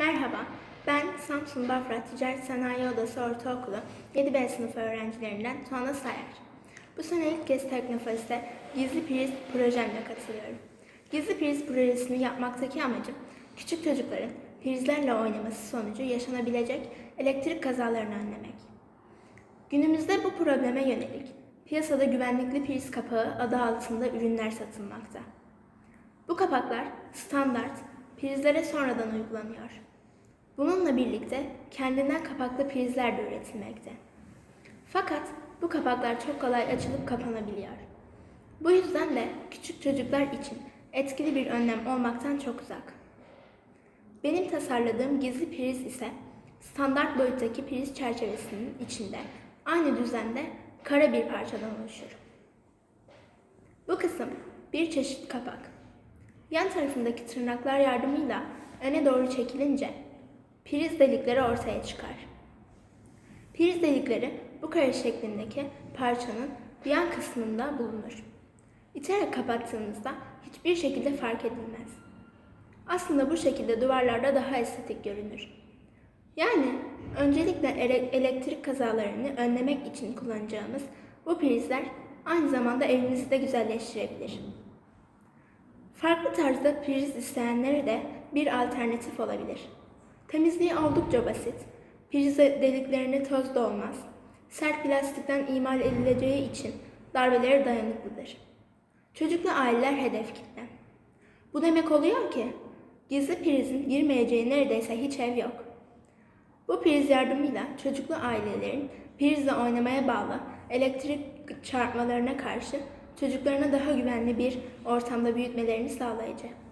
Merhaba, ben Samsun Bafra Ticaret Sanayi Odası Ortaokulu 7B sınıfı öğrencilerinden Tuana Sayar. Bu sene ilk kez Teknofest'e Gizli Priz projemle katılıyorum. Gizli Priz projesini yapmaktaki amacım, küçük çocukların prizlerle oynaması sonucu yaşanabilecek elektrik kazalarını önlemek. Günümüzde bu probleme yönelik piyasada güvenlikli priz kapağı adı altında ürünler satılmakta. Bu kapaklar standart prizlere sonradan uygulanıyor. Bununla birlikte kendinden kapaklı prizler de üretilmekte. Fakat bu kapaklar çok kolay açılıp kapanabiliyor. Bu yüzden de küçük çocuklar için etkili bir önlem olmaktan çok uzak. Benim tasarladığım gizli priz ise standart boyuttaki priz çerçevesinin içinde aynı düzende kara bir parçadan oluşur. Bu kısım bir çeşit kapak. Yan tarafındaki tırnaklar yardımıyla öne doğru çekilince priz delikleri ortaya çıkar. Priz delikleri bu kare şeklindeki parçanın bir yan kısmında bulunur. İterek kapattığınızda hiçbir şekilde fark edilmez. Aslında bu şekilde duvarlarda daha estetik görünür. Yani öncelikle ele- elektrik kazalarını önlemek için kullanacağımız bu prizler aynı zamanda evinizi de güzelleştirebilir. Farklı tarzda priz isteyenlere de bir alternatif olabilir. Temizliği oldukça basit. Priz deliklerine toz da olmaz. Sert plastikten imal edileceği için darbelere dayanıklıdır. Çocuklu aileler hedef kitle. Bu demek oluyor ki gizli prizin girmeyeceği neredeyse hiç ev yok. Bu priz yardımıyla çocuklu ailelerin prizle oynamaya bağlı elektrik çarpmalarına karşı çocuklarına daha güvenli bir ortamda büyütmelerini sağlayacak.